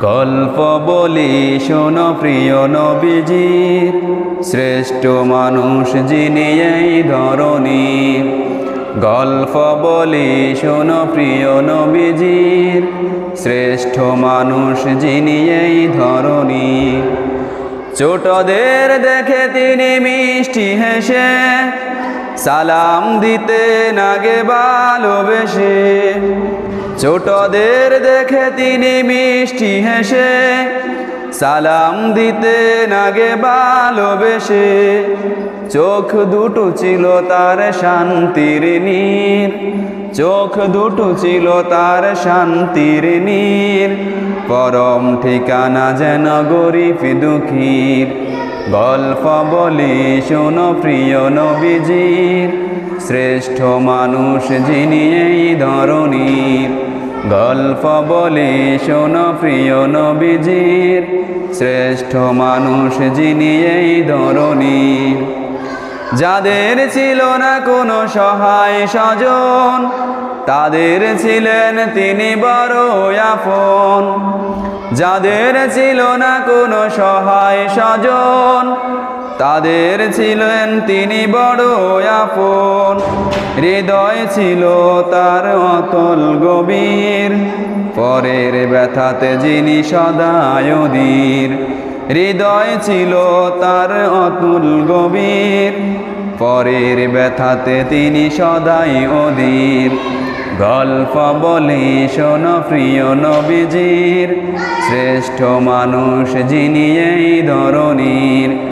গল্প বলি, শোনো প্রিয় নবীজির। শ্রেষ্ঠ মানুষ যিনি এই ধরনীর গল্প বলি, শোনো প্রিয় নবীজির। শ্রেষ্ঠ মানুষ যিনি এই ধরনীর ছোটদের দেখে তিনি মিষ্টি হেসে, সালাম দিতে নাগে ভালোবেসে। ছোটদের দেখে তিনি মিষ্টি হেসে, সালাম দিতে নাগে ভালোবেসে। চোখ দুটো ছিল তার শান্তির নীর, চোখ দুটো ছিল তার শান্তির নীর। পরম ঠিকানা যেন গরিব দুঃখীর। গল্প বলি শোনো প্রিয় নবীজির, শ্রেষ্ঠ মানুষ যিনি এই ধরনীর গল্প বলি শোনো প্রিয় নবীজির, শ্রেষ্ঠ মানুষ যিনি এই ধরনীর যাদের ছিল না কোনো সহায় স্বজন, তাদের ছিলেন তিনি বড় আপন। যাদের ছিল না কোনো সহায় স্বজন তাদের ছিলেন তিনি বড় আপন। হৃদয় ছিল তার অতল গভীর। পরের ব্যথাতে যিনি সদায় অধীর, হৃদয় ছিল তার অতুল গভীর। পরের ব্যথাতে তিনি সদাই অধীর। গল্প বলি শোন প্রিয় নবীজির, শ্রেষ্ঠ মানুষ যিনি এই ধরনীর